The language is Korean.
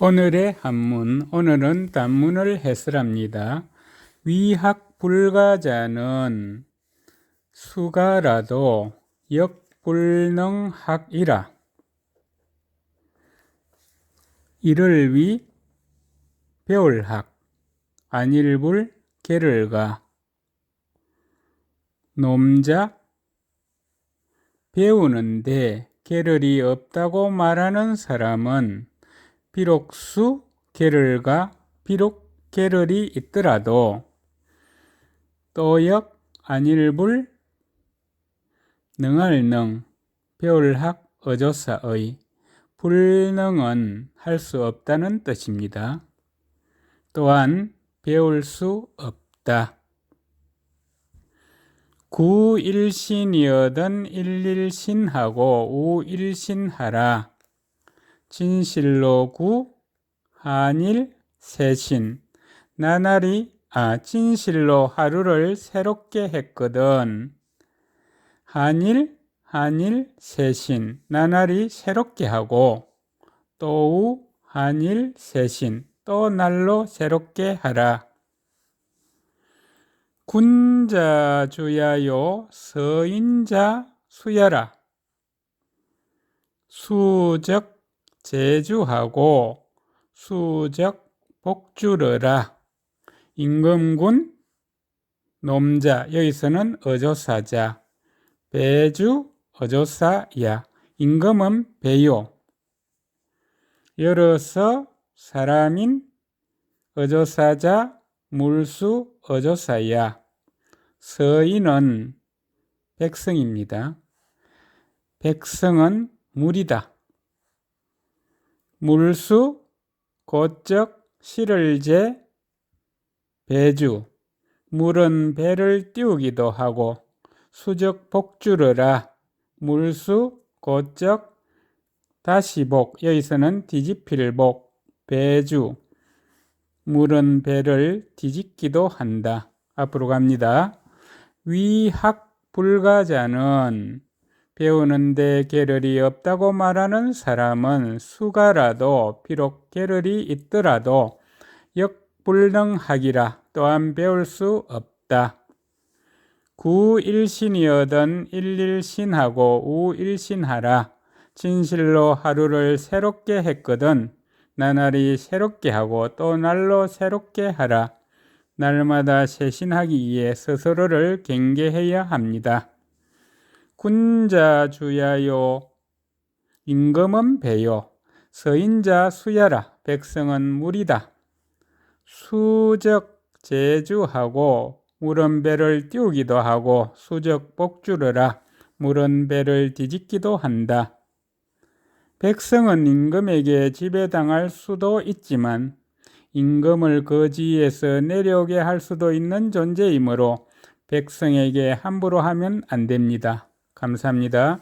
오늘의 한문, 오늘은 단문을 해설합니다. 위학 불가자는 수가라도 역불능학이라. 이를 위 배울학, 안일불 게를가. 놈자 배우는데 게를이 없다고 말하는 사람은 비록 수 게를가 비록 게를이 있더라도 또역 안일불 능할 능 배울학 어조사의 불능은 할 수 없다는 뜻입니다. 또한 배울 수 없다. 구일신이여든 일일신하고 우일신하라. 진실로 구 한일 세신 나날이 아 진실로 하루를 새롭게 했거든. 한일 한일 세신 나날이 새롭게 하고 또우 한일 세신 또 날로 새롭게 하라. 군자 주야요 서인자 수야라. 수적 제주하고 수적 복주르라. 임금군 놈자 여기서는 어조사자 배주 어조사야 임금은 배요 열어서 사람인 어조사자 물수 어조사야 서인은 백성입니다. 백성은 물이다. 물수 고적 실을제 배주. 물은 배를 띄우기도 하고 수적 복주르라. 물수 고적 다시복. 여기서는 뒤집힐복. 배주. 물은 배를 뒤집기도 한다. 앞으로 갑니다. 위학 불가자는 배우는데 게을이 없다고 말하는 사람은 수가라도 비록 게을이 있더라도 역불능하기라 또한 배울 수 없다. 구일신이여든 일일신하고 우일신하라. 진실로 하루를 새롭게 했거든 나날이 새롭게 하고 또 날로 새롭게 하라. 날마다 쇄신하기 위해 스스로를 경계해야 합니다. 군자 주야요 임금은 배요 서인자 수야라 백성은 물이다. 수적 제주하고 물은 배를 띄우기도 하고 수적 복주르라 물은 배를 뒤집기도 한다. 백성은 임금에게 지배당할 수도 있지만 임금을 거지에서 내려오게 할 수도 있는 존재이므로 백성에게 함부로 하면 안 됩니다. 감사합니다.